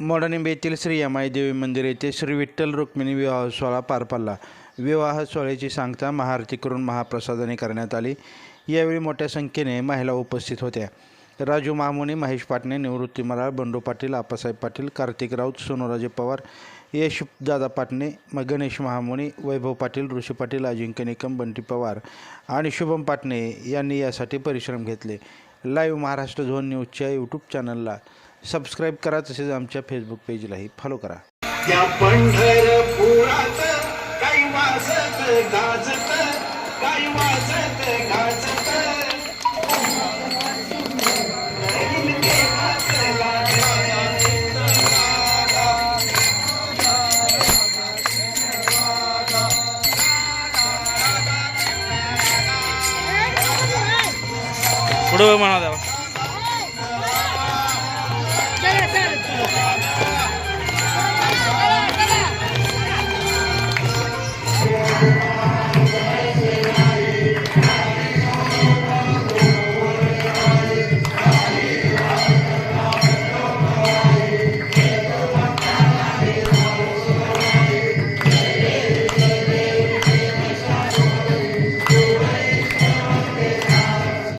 मोडानिंबे येथील श्री यमाई देवी मंदिर येथे श्री विठ्ठल रुक्मिणी विवाह सोहळा पार पडला. विवाह सोहळ्याची सांगता महाआरती करून महाप्रसादाने करण्यात आली. यावेळी मोठ्या संख्येने महिला उपस्थित होत्या. राजू महामुनी महेश पाटणे निवृत्ती मराळ बंडू पाटील आप्पासाहेब पाटील कार्तिक राऊत सोनूराजे पवार यश दादा पाटणे म गणेश महामुनी वैभव पाटील ऋषी पाटील अजिंक्य निकम बंटी पवार आणि शुभम पाटणे यांनी यासाठी परिश्रम घेतले. लाईव्ह महाराष्ट्र झोन न्यूजच्या यूट्यूब चॅनलला सबस्क्राईब करा तसेच आमच्या फेसबुक पेजलाही फॉलो करा त्या पंढरपुरात काही वाजत गाजत काही वाजत गाजत पुढे म्हणा द्यावा